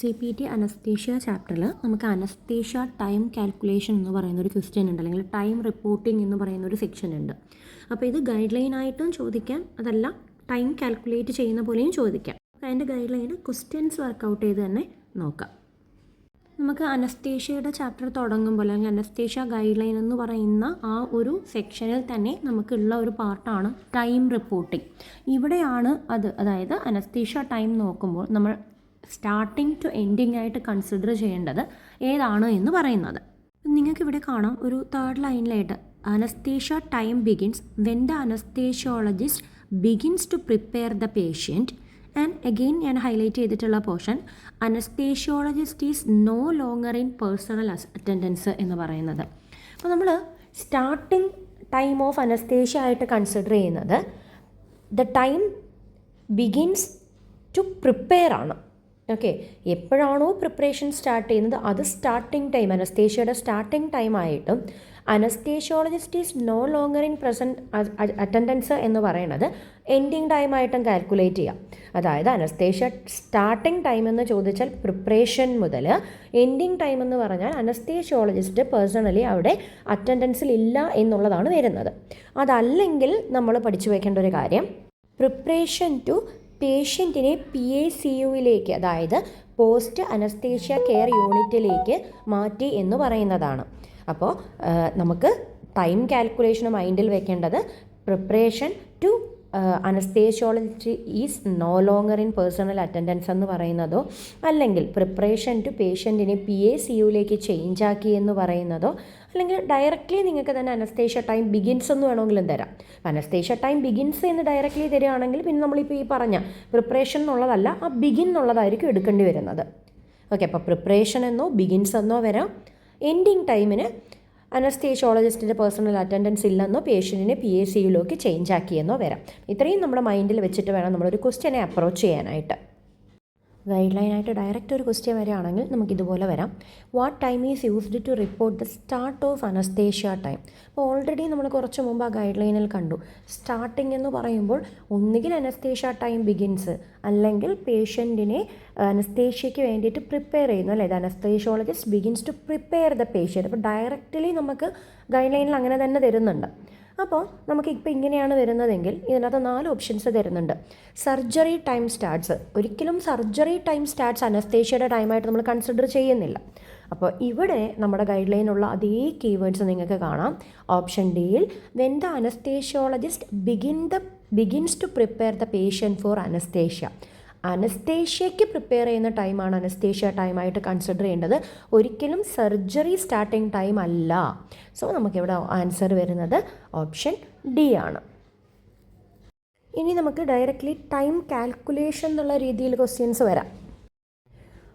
C P T anaesthesia ചാപ്റ്ററിൽ നമുക്ക് anaesthesia time calculation എന്ന് പറയുന്ന ഒരു ക്വസ്റ്റ്യൻ ഉണ്ട്. അല്ലെങ്കിൽ ടൈം റിപ്പോർട്ടിംഗ് എന്ന് പറയുന്ന ഒരു സെക്ഷൻ ഉണ്ട്. അപ്പോൾ ഇത് ഗൈഡ് ലൈൻ ആയിട്ടും ചോദിക്കാം. അതല്ല ടൈം കാൽക്കുലേറ്റ് ചെയ്യുന്ന പോലെയും ചോദിക്കാം. അതിന്റെ ഗൈഡ് ലൈൻ ക്വസ്റ്റ്യൻസ് വർക്കൗട്ട് ചെയ്ത് തന്നെ നോക്കാം. നമുക്ക് അനസ്തേഷ്യയുടെ ചാപ്റ്റർ തുടങ്ങുമ്പോൾ അല്ലെങ്കിൽ അനസ്തേഷ്യ ഗൈഡ് ലൈൻ എന്ന് പറയുന്ന ആ ഒരു സെക്ഷനിൽ തന്നെ നമുക്കുള്ള ഒരു പാർട്ടാണ് ടൈം റിപ്പോർട്ടിംഗ് ഇവിടെയാണ് അത്. അതായത് അനസ്തേഷ്യ ടൈം നോക്കുമ്പോൾ നമ്മൾ സ്റ്റാർട്ടിങ് ടു എൻഡിങ് ആയിട്ട് കൺസിഡർ ചെയ്യേണ്ടത് ഏതാണ് എന്ന് പറയുന്നത്. നിങ്ങൾക്ക് ഇവിടെ കാണാം ഒരു third ലൈനിലായിട്ട് anaesthesia time begins when the anaesthesiologist begins to prepare the patient and again ഞാൻ ഹൈലൈറ്റ് ചെയ്തിട്ടുള്ള portion anaesthesiologist is no longer in personal attendance എന്ന് പറയുന്നത്. അപ്പോൾ നമ്മൾ സ്റ്റാർട്ടിങ് ടൈം ഓഫ് അനസ്തേഷ്യ ആയിട്ട് കൺസിഡർ ചെയ്യുന്നത് the time begins to prepare ആണ്. Okay എപ്പോഴാണോ പ്രിപ്പറേഷൻ സ്റ്റാർട്ട് ചെയ്യുന്നത്? അത് സ്റ്റാർട്ടിംഗ് ടൈം അനസ്തേഷ്യയുടെ സ്റ്റാർട്ടിംഗ് ടൈം ആയിട്ടും anaesthesiologist is no longer in present attendance എന്ന് പറയുന്നത് എൻഡിങ് ടൈമായിട്ടും കാൽക്കുലേറ്റ് ചെയ്യാം. അതായത് അനസ്തേഷ്യ സ്റ്റാർട്ടിംഗ് ടൈം എന്ന് ചോദിച്ചാൽ പ്രിപ്പറേഷൻ മുതൽ എൻഡിങ് ടൈം എന്ന് പറഞ്ഞാൽ അനസ്തേഷ്യോളജിസ്റ്റ് പേഴ്സണലി അവിടെ അറ്റൻഡൻസിൽ ഇല്ല എന്നുള്ളതാണ് വരുന്നത്. അതല്ലെങ്കിൽ നമ്മൾ പഠിച്ചു വയ്ക്കേണ്ട ഒരു കാര്യം പ്രിപ്പറേഷൻ ടു പേഷ്യന്റിനെ പി എ സി യുയിലേക്ക് അതായത് പോസ്റ്റ് അനസ്തേഷ്യ കെയർ യൂണിറ്റിലേക്ക് മാറ്റി എന്ന് പറയുന്നതാണ്. അപ്പോൾ നമുക്ക് ടൈം കാൽക്കുലേഷൻ മൈൻഡിൽ വെക്കേണ്ടത് preparation to anaesthesiology is no longer in personnel attendance എന്ന് പറയുന്നതോ അല്ലെങ്കിൽ പ്രിപ്പറേഷൻ ടു പേഷ്യന്റിനെ പി എ സി യുയിലേക്ക് ചേഞ്ച് ആക്കി എന്ന് പറയുന്നതോ അല്ലെങ്കിൽ ഡയറക്റ്റ്ലി നിങ്ങൾക്ക് തന്നെ അനസ്തേഷ്യ ടൈം ബിഗിൻസ് എന്ന് വേണമെങ്കിലും തരാം. അനസ്തേഷ്യ ടൈം ബിഗിൻസ് എന്ന് ഡയറക്റ്റ്ലി തരികയാണെങ്കിൽ പിന്നെ നമ്മളിപ്പോൾ ഈ പറഞ്ഞ പ്രിപ്പറേഷൻ എന്നുള്ളതല്ല ആ ബിഗിൻ എന്നുള്ളതായിരിക്കും എടുക്കേണ്ടി വരുന്നത്. ഓക്കെ അപ്പോൾ പ്രിപ്പറേഷൻ എന്നോ ബിഗിൻസ് എന്നോ വരാം. എൻഡിങ് ടൈമിന് അനസ്തേഷ്യോളജിസ്റ്റിന്റെ പേഴ്സണൽ അറ്റൻഡൻസ് ഇല്ലെന്നോ പേഷ്യന്റിനെ പി എസ് സിയിലേക്ക് ചേഞ്ച് ആക്കിയെന്നോ വരാം. ഇത്രയും നമ്മുടെ മൈൻഡിൽ വെച്ചിട്ട് വേണം നമ്മളൊരു ക്വസ്റ്റ്യനെ അപ്രോച്ച് ചെയ്യാനായിട്ട്. ഗൈഡ് ലൈനായിട്ട് ഡയറക്റ്റ് ഒരു ക്വസ്റ്റ്യൻ വരികയാണെങ്കിൽ നമുക്ക് ഇതുപോലെ വരാം. What time is used to report the start of anaesthesia time അപ്പോൾ ഓൾറെഡി നമ്മൾ കുറച്ച് മുമ്പ് ആ ഗൈഡ് ലൈനിൽ കണ്ടു. സ്റ്റാർട്ടിംഗ് എന്ന് പറയുമ്പോൾ ഒന്നുകിൽ അനസ്തേഷ്യ ടൈം ബിഗിൻസ് അല്ലെങ്കിൽ പേഷ്യന്റിനെ അനസ്തേഷ്യയ്ക്ക് വേണ്ടിയിട്ട് പ്രിപ്പയർ ചെയ്യുന്നു അല്ലേ? Anaesthesiologist begins to prepare the patient അപ്പോൾ ഡയറക്റ്റ്ലി നമുക്ക് ഗൈഡ് ലൈനിൽ അങ്ങനെ തന്നെ തരുന്നുണ്ട്. അപ്പോൾ നമുക്ക് ഇപ്പോൾ ഇങ്ങനെയാണ് വരുന്നതെങ്കിൽ ഇതിനകത്ത് നാല് ഓപ്ഷൻസ് തരുന്നുണ്ട്. സർജറി ടൈം സ്റ്റാർട്ട്സ് ഒരിക്കലും സർജറി ടൈം സ്റ്റാർട്ട്സ് അനസ്തേഷ്യയുടെ ടൈമായിട്ട് നമ്മൾ കൺസിഡർ ചെയ്യുന്നില്ല. അപ്പോൾ ഇവിടെ നമ്മുടെ ഗൈഡ് ലൈനുള്ള അതേ കീവേഡ്സ് നിങ്ങൾക്ക് കാണാം. ഓപ്ഷൻ ഡിയിൽ when the anaesthesiologist begin the begins to prepare the patient for anaesthesia അനസ്തേഷ്യയ്ക്ക് prepare ചെയ്യുന്ന ടൈമാണ് അനസ്തേഷ്യ ടൈമായിട്ട് കൺസിഡർ ചെയ്യേണ്ടത്. ഒരിക്കലും സർജറി സ്റ്റാർട്ടിങ് ടൈം അല്ല. സോ നമുക്കിവിടെ ആൻസർ വരുന്നത് ഓപ്ഷൻ ഡി ആണ്. ഇനി നമുക്ക് ഡയറക്റ്റ്ലി ടൈം കാൽക്കുലേഷൻ എന്നുള്ള രീതിയിൽ ക്വസ്റ്റ്യൻസ് വരാം.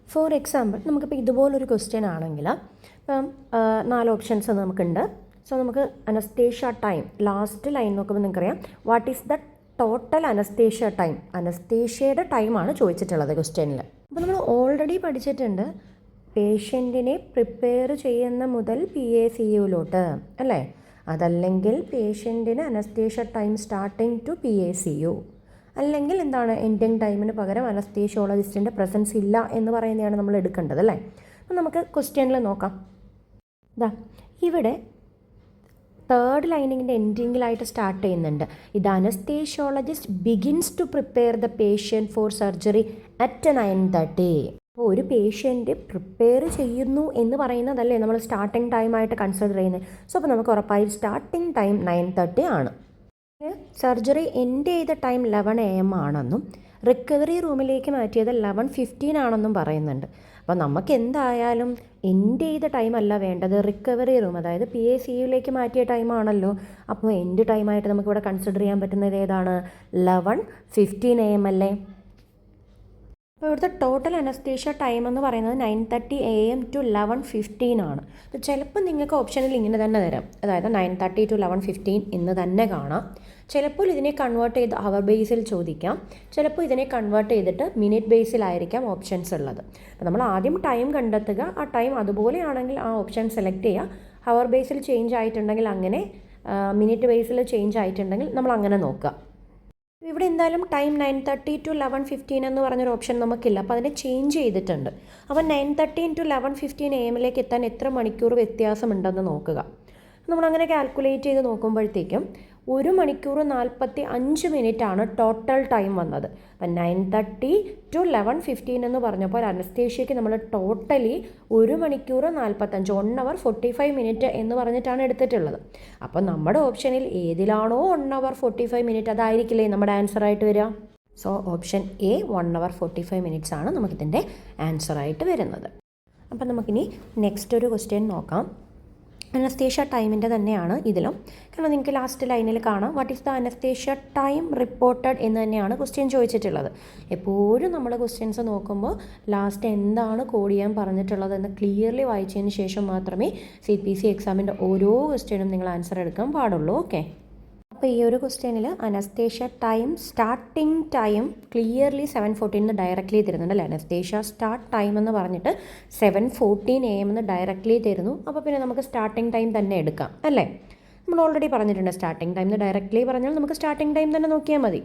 ഫോർ എക്സാമ്പിൾ നമുക്കിപ്പോൾ ഇതുപോലൊരു ക്വസ്റ്റ്യൻ ആണെങ്കിൽ ഇപ്പം നാല് ഓപ്ഷൻസ് നമുക്കുണ്ട്. സോ നമുക്ക് അനസ്തേഷ്യ ടൈം ലാസ്റ്റ് ലൈൻ നോക്കുമ്പോൾ നിങ്ങൾക്കറിയാം. What is the total anaesthesia time അനസ്തേഷ്യയുടെ ടൈമാണ് ചോദിച്ചിട്ടുള്ളത് ക്വസ്റ്റ്യനിൽ അപ്പോൾ നമ്മൾ ഓൾറെഡി പഠിച്ചിട്ടുണ്ട് പേഷ്യന്റിനെ പ്രിപ്പയർ ചെയ്യുന്ന മുതൽ പി എ സി യുയിലോട്ട് അല്ലേ? അതല്ലെങ്കിൽ പേഷ്യന്റിന് anaesthesia time starting to P A C U അല്ലെങ്കിൽ എന്താണ് എൻഡിങ് ടൈമിന് പകരം അനസ്തേഷ്യോളജിസ്റ്റിന്റെ പ്രസൻസ് ഇല്ല എന്ന് പറയുന്നതാണ് നമ്മൾ എടുക്കേണ്ടത് അല്ലേ? അപ്പം നമുക്ക് ക്വസ്റ്റ്യനിൽ നോക്കാം. ഇതാ ഇവിടെ തേർഡ് ലൈനിങ്ങിന്റെ എൻഡിങ്ങിലായിട്ട് സ്റ്റാർട്ട് ചെയ്യുന്നുണ്ട്. ഇത് anaesthesiologist begins to prepare the patient for surgery at nine thirty അപ്പോൾ ഒരു പേഷ്യന്റ് പ്രിപ്പയർ ചെയ്യുന്നു എന്ന് പറയുന്നതല്ലേ നമ്മൾ സ്റ്റാർട്ടിംഗ് ടൈമായിട്ട് കൺസിഡർ ചെയ്യുന്നത്. സോ അപ്പോൾ നമുക്ക് ഉറപ്പായും സ്റ്റാർട്ടിംഗ് ടൈം നയൻ തേർട്ടി ആണ്. സർജറി എൻഡ് ചെയ്ത ടൈം ലെവൻ എ എം ആണെന്നും റിക്കവറി റൂമിലേക്ക് മാറ്റിയത് ലെവൻ ഫിഫ്റ്റീൻ ആണെന്നും പറയുന്നുണ്ട്. അപ്പോൾ നമുക്ക് എന്തായാലും എൻഡ് ചെയ്ത ടൈമല്ല വേണ്ടത്. റിക്കവറി റൂം അതായത് പി എ സി യുയിലേക്ക് മാറ്റിയ ടൈമാണല്ലോ അപ്പോൾ എന്റെ ടൈമായിട്ട് നമുക്കിവിടെ കൺസിഡർ ചെയ്യാൻ പറ്റുന്നത് ഏതാണ്? ലെവൻ ഫിഫ്റ്റീൻ എ എം അല്ലേ? അപ്പോൾ ഇവിടുത്തെ ടോട്ടൽ അനസ്തേഷ്യ ടൈം എന്ന് പറയുന്നത് nine thirty A M to eleven fifteen ആണ്. അപ്പോൾ ചിലപ്പോൾ നിങ്ങൾക്ക് ഓപ്ഷനിൽ ഇങ്ങനെ തന്നെ തരാം അതായത് nine thirty to eleven fifteen എന്ന് തന്നെ കാണാം. ചിലപ്പോൾ ഇതിനെ കൺവേർട്ട് ചെയ്ത് അവർ ബേസിൽ ചോദിക്കാം. ചിലപ്പോൾ ഇതിനെ കൺവേർട്ട് ചെയ്തിട്ട് മിനിറ്റ് ബേസിലായിരിക്കാം ഓപ്ഷൻസ് ഉള്ളത്. അപ്പോൾ നമ്മൾ ആദ്യം ടൈം കണ്ടെത്തുക. ആ ടൈം അതുപോലെയാണെങ്കിൽ ആ ഓപ്ഷൻ സെലക്ട് ചെയ്യുക. ഹവർ ബേസിൽ ചേഞ്ച് ആയിട്ടുണ്ടെങ്കിൽ അങ്ങനെ മിനിറ്റ് ബേസിൽ ചേഞ്ച് ആയിട്ടുണ്ടെങ്കിൽ നമ്മൾ അങ്ങനെ നോക്കുക. ഇവിടെ എന്തായാലും time nine thirty to eleven fifteen എന്ന് പറഞ്ഞൊരു ഓപ്ഷൻ നമുക്കില്ല. അപ്പോൾ അതിനെ ചേഞ്ച് ചെയ്തിട്ടുണ്ട്. അപ്പോൾ nine thirteen to eleven fifteen A എമ്മിലേക്ക് എത്താൻ എത്ര മണിക്കൂർ വ്യത്യാസമുണ്ടെന്ന് നോക്കുക. നമ്മളങ്ങനെ കാൽക്കുലേറ്റ് ചെയ്ത് നോക്കുമ്പോഴത്തേക്കും ഒരു മണിക്കൂർ നാൽപ്പത്തി അഞ്ച് മിനിറ്റാണ് ടോട്ടൽ ടൈം വന്നത്. അപ്പം nine thirty to eleven fifteen എന്ന് പറഞ്ഞപ്പോൾ അനസ്തേഷ്യയ്ക്ക് നമ്മൾ ടോട്ടലി ഒരു മണിക്കൂർ നാൽപ്പത്തഞ്ച് one hour forty five minute എന്ന് പറഞ്ഞിട്ടാണ് എടുത്തിട്ടുള്ളത്. അപ്പോൾ നമ്മുടെ ഓപ്ഷനിൽ ഏതിലാണോ one hour forty five minute അതായിരിക്കില്ലേ നമ്മുടെ ആൻസർ ആയിട്ട് വരിക? So option A one hour forty five minutes ആണ് നമുക്കിതിന്റെ ആൻസർ ആയിട്ട് വരുന്നത്. അപ്പം നമുക്കിനി നെക്സ്റ്റ് ഒരു ക്വസ്റ്റ്യൻ നോക്കാം. അനസ്തേഷ്യ ടൈമിന്റെ തന്നെയാണ് ഇതിലും. കാരണം നിങ്ങൾക്ക് ലാസ്റ്റ് ലൈനിൽ കാണാം. What is the anaesthesia time reported എന്ന് തന്നെയാണ് ക്വസ്റ്റ്യൻ ചോദിച്ചിട്ടുള്ളത്. എപ്പോഴും നമ്മൾ ക്വസ്റ്റ്യൻസ് നോക്കുമ്പോൾ ലാസ്റ്റ് എന്താണ് കോഡ് ചെയ്യാൻ പറഞ്ഞിട്ടുള്ളത് എന്ന് ക്ലിയർലി വായിച്ചതിന് ശേഷം മാത്രമേ സി പി സി എക്സാമിന്റെ ഓരോ ക്വസ്റ്റ്യനും നിങ്ങൾ ആൻസർ എടുക്കാൻ പാടുള്ളൂ. ഓക്കെ അപ്പോൾ ഈ ഒരു ക്വസ്റ്റ്യനിൽ anaesthesia time starting time clearly seven fourteen directly തരുന്നുണ്ട് അല്ലേ? അനസ്തേഷ്യ സ്റ്റാർട്ട് ടൈം എന്ന് പറഞ്ഞിട്ട് സെവൻ ഫോർട്ടീൻ എ എം എന്ന് ഡയറക്റ്റ്ലി തരുന്നു. അപ്പോൾ പിന്നെ നമുക്ക് സ്റ്റാർട്ടിംഗ് ടൈം തന്നെ എടുക്കാം അല്ലേ? നമ്മൾ ഓൾറെഡി പറഞ്ഞിട്ടുണ്ട് സ്റ്റാർട്ടിംഗ് ടൈം എന്ന് ഡയറക്റ്റ്ലി പറഞ്ഞാൽ നമുക്ക് സ്റ്റാർട്ടിംഗ് ടൈം തന്നെ നോക്കിയാൽ മതി.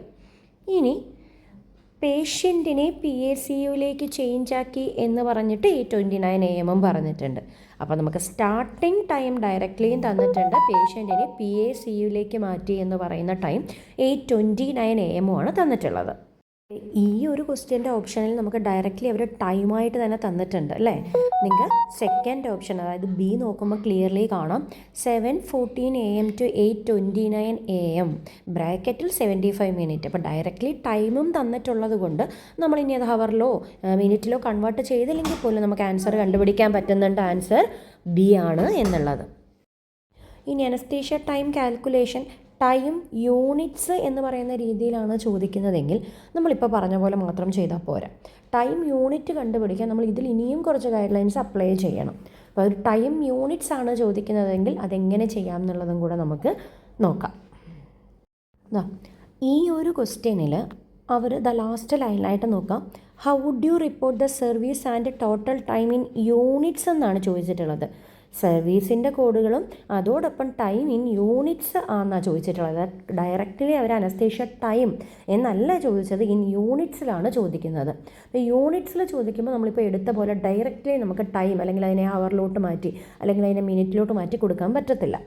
ഇനി പേഷ്യന്റിനെ പി എ സി യുയിലേക്ക് ചേഞ്ച് ആക്കി എന്ന് പറഞ്ഞിട്ട് ഈ ട്വന്റി നയൻ എ എമ്മും പറഞ്ഞിട്ടുണ്ട്. അപ്പോൾ നമുക്ക് സ്റ്റാർട്ടിംഗ് ടൈം ഡയറക്റ്റ്ലിയും തന്നിട്ടുണ്ട്. പേഷ്യന്റിനെ പി എ സി മാറ്റി എന്ന് പറയുന്ന time eight twenty nine A എമ്മുമാണ് തന്നിട്ടുള്ളത്. ഈ ഒരു ക്വസ്റ്റ്യന്റെ ഓപ്ഷനിൽ നമുക്ക് ഡയറക്റ്റ്ലി അവർ ടൈമായിട്ട് തന്നെ തന്നിട്ടുണ്ട് അല്ലേ? നിങ്ങൾക്ക് സെക്കൻഡ് ഓപ്ഷൻ അതായത് ബി നോക്കുമ്പോൾ ക്ലിയർലി കാണാം. Seven fourteen A M to eight twenty nine A M ബ്രാക്കറ്റിൽ സെവന്റി ഫൈവ് മിനിറ്റ് അപ്പോൾ ഡയറക്റ്റ്ലി ടൈമും തന്നിട്ടുള്ളത് കൊണ്ട് നമ്മൾ ഇനി അത് ഹവറിലോ മിനിറ്റിലോ കൺവേർട്ട് ചെയ്തില്ലെങ്കിൽ പോലും നമുക്ക് ആൻസർ കണ്ടുപിടിക്കാൻ പറ്റുന്നുണ്ട്. ആൻസർ ബി ആണ് എന്നുള്ളത്. ഇനി anaesthesia time calculation time units എന്ന് പറയുന്ന രീതിയിലാണ് ചോദിക്കുന്നതെങ്കിൽ നമ്മളിപ്പോൾ പറഞ്ഞ പോലെ മാത്രം ചെയ്താൽ പോരാ. ടൈം യൂണിറ്റ് കണ്ടുപിടിക്കാൻ നമ്മൾ ഇതിൽ ഇനിയും കുറച്ച് ഗൈഡ് ലൈൻസ് അപ്ലൈ ചെയ്യണം. അപ്പോൾ ഒരു ടൈം യൂണിറ്റ്സ് ആണ് ചോദിക്കുന്നതെങ്കിൽ അതെങ്ങനെ ചെയ്യാം എന്നുള്ളതും കൂടെ നമുക്ക് നോക്കാം. ഈ ഒരു ക്വസ്റ്റ്യനിൽ അവർ ദ ലാസ്റ്റ് ലൈനിലായിട്ട് നോക്കാം. How would you report the service and total time in units എന്നാണ് ചോദിച്ചിട്ടുള്ളത്. സർവീസിന്റെ കോഡുകളും അതോടൊപ്പം ടൈം ഇൻ യൂണിറ്റ്സ് ആണെന്നാണ് ചോദിച്ചിട്ടുള്ളത്. ഡയറക്റ്റ്ലി അവർ അനസ്തേഷ്യ ടൈം എന്നല്ല ചോദിച്ചത് ഇൻ യൂണിറ്റ്സിലാണ് ചോദിക്കുന്നത്. അപ്പോൾ യൂണിറ്റ്സിൽ ചോദിക്കുമ്പോൾ നമ്മളിപ്പോൾ എടുത്ത പോലെ ഡയറക്റ്റ്ലി നമുക്ക് ടൈം അല്ലെങ്കിൽ അതിനെ അവറിലോട്ട് മാറ്റി അല്ലെങ്കിൽ അതിനെ മിനിറ്റിലോട്ട് മാറ്റി കൊടുക്കാൻ പറ്റത്തില്ല.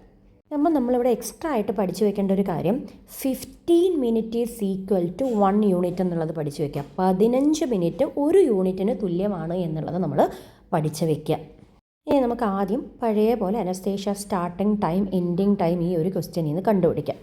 അപ്പം നമ്മളിവിടെ എക്സ്ട്രാ ആയിട്ട് പഠിച്ചു വെക്കേണ്ട ഒരു കാര്യം fifteen minute is equal to one unit എന്നുള്ളത് പഠിച്ചു വെക്കുക. പതിനഞ്ച് മിനിറ്റ് ഒരു യൂണിറ്റിന് തുല്യമാണ് എന്നുള്ളത് നമ്മൾ പഠിച്ചു വെക്കുക. ഇനി നമുക്ക് ആദ്യം പഴയ പോലെ anaesthesia starting time ending time ഈ ഒരു ക്വസ്റ്റ്യനിൽ നിന്ന് കണ്ടുപിടിക്കാം.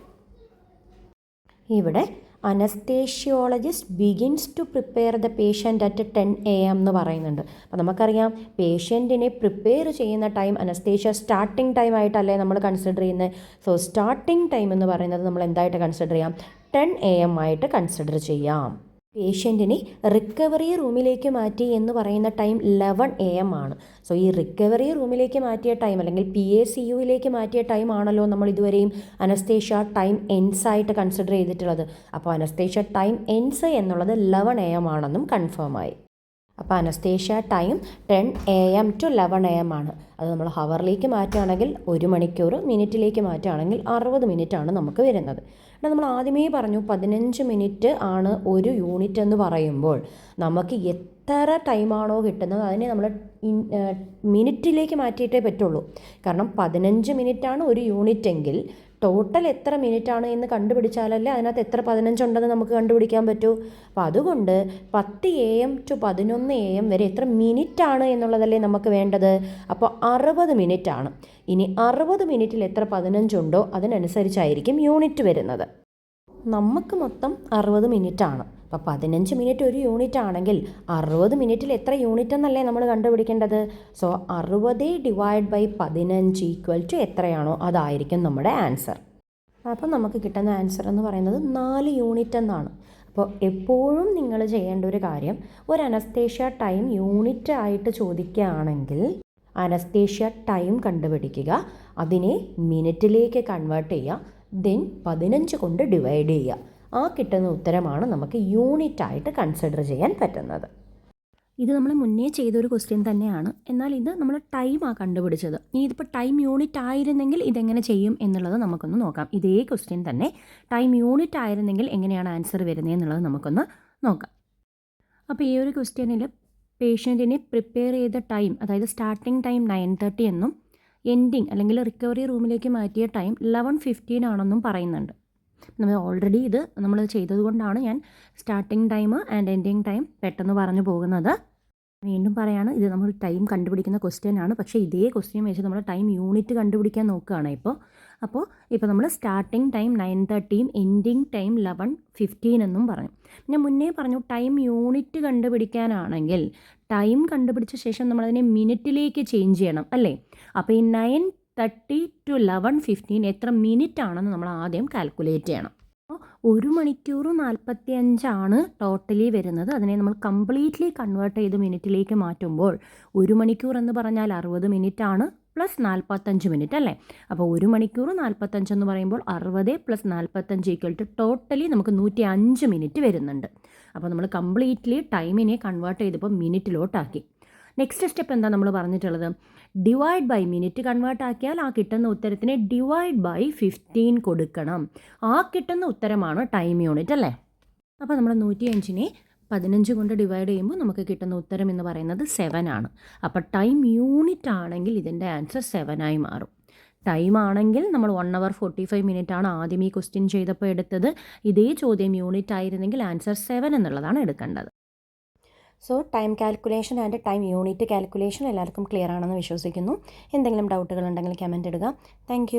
ഇവിടെ anaesthesiologist begins to prepare the patient at ten A M എന്ന് പറയുന്നുണ്ട്. അപ്പോൾ നമുക്കറിയാം പേഷ്യന്റിനെ പ്രിപ്പയർ ചെയ്യുന്ന ടൈം അനസ്തേഷ്യ സ്റ്റാർട്ടിംഗ് ടൈം ആയിട്ടല്ലേ നമ്മൾ കൺസിഡർ ചെയ്യുന്നത് സോ സ്റ്റാർട്ടിംഗ് ടൈം എന്ന് പറയുന്നത് നമ്മൾ എന്തായിട്ട് കൺസിഡർ ചെയ്യാം? ടെൻ എ എം ആയിട്ട് കൺസിഡർ ചെയ്യാം. പേഷ്യന്റിനെ റിക്കവറി റൂമിലേക്ക് മാറ്റി എന്ന് പറയുന്ന ടൈം ലെവൻ എ എം ആണ്. സോ ഈ റിക്കവറി റൂമിലേക്ക് മാറ്റിയ ടൈം അല്ലെങ്കിൽ പി എ സി യുയിലേക്ക് മാറ്റിയ ടൈം ആണല്ലോ നമ്മൾ ഇതുവരെയും അനസ്തേഷ്യ ടൈം എൻസ് ആയിട്ട് കൺസിഡർ ചെയ്തിട്ടുള്ളത്. അപ്പോൾ അനസ്തേഷ്യ ടൈം എൻസ് എന്നുള്ളത് ലെവൻ എ എം ആണെന്നും കൺഫേം ആയി. അപ്പോൾ anaesthesia time ten A M to eleven A M ആണ്. അത് നമ്മൾ ഹവറിലേക്ക് മാറ്റുകയാണെങ്കിൽ ഒരു മണിക്കൂർ മിനിറ്റിലേക്ക് മാറ്റുകയാണെങ്കിൽ അറുപത് മിനിറ്റാണ് നമുക്ക് വരുന്നത്. എന്നാൽ നമ്മൾ ആദ്യമേ പറഞ്ഞു പതിനഞ്ച് മിനിറ്റ് ആണ് ഒരു യൂണിറ്റ് എന്ന് പറയുമ്പോൾ നമുക്ക് എത്ര ടൈമാണോ കിട്ടുന്നത് അതിനെ നമ്മൾ മിനിറ്റിലേക്ക് മാറ്റിയിട്ടേ പറ്റുള്ളൂ. കാരണം പതിനഞ്ച് ആണ് ഒരു യൂണിറ്റ് എങ്കിൽ ടോട്ടൽ എത്ര മിനിറ്റ് ആണ് എന്ന് കണ്ടുപിടിച്ചാലല്ലേ അതിനകത്ത് എത്ര പതിനഞ്ചുണ്ടെന്ന് നമുക്ക് കണ്ടുപിടിക്കാൻ പറ്റൂ? അപ്പോൾ അതുകൊണ്ട് പത്ത് എ എം ടു പതിനൊന്ന് എ എം വരെ എത്ര മിനിറ്റ് ആണ് എന്നുള്ളതല്ലേ നമുക്ക് വേണ്ടത്? അപ്പോൾ അറുപത് മിനിറ്റ് ആണ്. ഇനി അറുപത് മിനിറ്റിൽ എത്ര പതിനഞ്ചുണ്ടോ അതിനനുസരിച്ചായിരിക്കും യൂണിറ്റ് വരുന്നത്. നമുക്ക് മൊത്തം അറുപത് മിനിറ്റാണ്. അപ്പോൾ പതിനഞ്ച് മിനിറ്റ് ഒരു യൂണിറ്റ് ആണെങ്കിൽ അറുപത് മിനിറ്റിൽ എത്ര യൂണിറ്റ് എന്നല്ലേ നമ്മൾ കണ്ടുപിടിക്കേണ്ടത്? സോ അറുപത് ഡിവൈഡ് ബൈ പതിനഞ്ച് ഈക്വൽ ടു എത്രയാണോ അതായിരിക്കും നമ്മുടെ ആൻസർ. അപ്പോൾ നമുക്ക് കിട്ടുന്ന ആൻസർ എന്ന് പറയുന്നത് നാല് യൂണിറ്റ് എന്നാണ്. അപ്പോൾ എപ്പോഴും നിങ്ങൾ ചെയ്യേണ്ട ഒരു കാര്യം ഒരു അനസ്തേഷ്യ ടൈം യൂണിറ്റ് ആയിട്ട് ചോദിക്കുകയാണെങ്കിൽ അനസ്തേഷ്യ ടൈം കണ്ടുപിടിക്കുക. അതിനെ മിനിറ്റിലേക്ക് കൺവേർട്ട് ചെയ്യുക. ദെൻ പതിനഞ്ച് കൊണ്ട് ഡിവൈഡ് ചെയ്യുക. ആ കിട്ടുന്ന ഉത്തരമാണ് നമുക്ക് യൂണിറ്റ് ആയിട്ട് കൺസിഡർ ചെയ്യാൻ പറ്റുന്നത്. ഇത് നമ്മൾ മുന്നേ ചെയ്തൊരു ക്വസ്റ്റ്യൻ തന്നെയാണ്. എന്നാൽ ഇത് നമ്മൾ ടൈമാണ് കണ്ടുപിടിച്ചത്. ഇനി ഇതിപ്പോൾ ടൈം യൂണിറ്റ് ആയിരുന്നെങ്കിൽ ഇതെങ്ങനെ ചെയ്യും എന്നുള്ളത് നമുക്കൊന്ന് നോക്കാം. ഇതേ ക്വസ്റ്റ്യൻ തന്നെ. ടൈം യൂണിറ്റ് ആയിരുന്നെങ്കിൽ എങ്ങനെയാണ് ആൻസർ വരുന്നത് എന്നുള്ളത് നമുക്കൊന്ന് നോക്കാം. അപ്പോൾ ഈ ഒരു ക്വസ്റ്റ്യനിൽ പേഷ്യന്റിനെ പ്രിപ്പയർ ചെയ്ത ടൈം അതായത് സ്റ്റാർട്ടിംഗ് ടൈം നയൻ തേർട്ടി എന്നും എൻഡിങ് അല്ലെങ്കിൽ റിക്കവറി റൂമിലേക്ക് മാറ്റിയ ടൈം ലെവൻ ഫിഫ്റ്റീൻ ആണെന്നും പറയുന്നുണ്ട്. നമ്മൾ ഓൾറെഡി ഇത് നമ്മൾ ചെയ്തതുകൊണ്ടാണ് ഞാൻ starting time and ending time പെട്ടെന്ന് പറഞ്ഞു പോകുന്നത്. വീണ്ടും പറയാണ് ഇത് നമ്മൾ ടൈം കണ്ടുപിടിക്കുന്ന ക്വസ്റ്റ്യൻ ആണ്. പക്ഷേ ഇതേ ക്വസ്റ്റ്യൻ വെച്ച് നമ്മൾ ടൈം യൂണിറ്റ് കണ്ടുപിടിക്കാൻ നോക്കുകയാണ് ഇപ്പോൾ. അപ്പോൾ ഇപ്പോൾ നമ്മൾ സ്റ്റാർട്ടിംഗ് ടൈം നയൻ തേർട്ടിയും എൻഡിങ് ടൈം ലെവൻ ഫിഫ്റ്റീൻ എന്നും പറഞ്ഞു. പിന്നെ മുന്നേ പറഞ്ഞു ടൈം യൂണിറ്റ് കണ്ടുപിടിക്കാനാണെങ്കിൽ ടൈം കണ്ടുപിടിച്ച ശേഷം നമ്മളതിനെ മിനിറ്റിലേക്ക് ചേഞ്ച് ചെയ്യണം അല്ലേ? അപ്പോൾ ഈ nine thirty to eleven fifteen എത്ര മിനിറ്റ് ആണെന്ന് നമ്മൾ ആദ്യം കാൽക്കുലേറ്റ് ചെയ്യണം. ഒരു മണിക്കൂർ നാൽപ്പത്തി അഞ്ചാണ് ടോട്ടലി വരുന്നത്. അതിനെ നമ്മൾ കംപ്ലീറ്റ്ലി കൺവേർട്ട് ചെയ്ത് മിനിറ്റിലേക്ക് മാറ്റുമ്പോൾ ഒരു മണിക്കൂർ എന്ന് പറഞ്ഞാൽ അറുപത് ആണ് പ്ലസ് നാൽപ്പത്തഞ്ച് മിനിറ്റ് അല്ലേ? അപ്പോൾ ഒരു മണിക്കൂർ നാൽപ്പത്തഞ്ച് എന്ന് പറയുമ്പോൾ അറുപത് പ്ലസ് നാൽപ്പത്തഞ്ച് ഈക്വൽ ടു ടോട്ടലി നമുക്ക് നൂറ്റി അഞ്ച് മിനിറ്റ് വരുന്നുണ്ട്. അപ്പോൾ നമ്മൾ കംപ്ലീറ്റ്ലി ടൈമിനെ കൺവേർട്ട് ചെയ്തപ്പോൾ മിനിറ്റിലോട്ടാക്കി. നെക്സ്റ്റ് സ്റ്റെപ്പ് എന്താ നമ്മൾ പറഞ്ഞിട്ടുള്ളത്? ഡിവൈഡ് ബൈ മിനിറ്റ് കൺവേർട്ട് ആക്കിയാൽ ആ കിട്ടുന്ന ഉത്തരത്തിന് ഡിവൈഡ് ബൈ ഫിഫ്റ്റീൻ കൊടുക്കണം. ആ കിട്ടുന്ന ഉത്തരമാണ് ടൈം യൂണിറ്റ് അല്ലേ? അപ്പോൾ നമ്മൾ നൂറ്റി അഞ്ചിനെ പതിനഞ്ച് കൊണ്ട് ഡിവൈഡ് ചെയ്യുമ്പോൾ നമുക്ക് കിട്ടുന്ന ഉത്തരം എന്ന് പറയുന്നത് സെവൻ ആണ്. അപ്പോൾ ടൈം യൂണിറ്റ് ആണെങ്കിൽ ഇതിന്റെ ആൻസർ സെവനായി മാറും. ടൈം ആണെങ്കിൽ നമ്മൾ one hour forty five minute ആണ് ആദ്യം ഈ ക്വസ്റ്റ്യൻ ചെയ്തപ്പോൾ എടുത്തത്. ഇതേ ചോദ്യം യൂണിറ്റ് ആയിരുന്നെങ്കിൽ ആൻസർ സെവൻ എന്നുള്ളതാണ് എടുക്കേണ്ടത്. So time calculation and time unit calculation എല്ലാവർക്കും ക്ലിയർ ആണെന്ന് വിശ്വസിക്കുന്നു. എന്തെങ്കിലും ഡൗട്ടുകൾ ഉണ്ടെങ്കിൽ കമന്റ് ഇടുക. താങ്ക്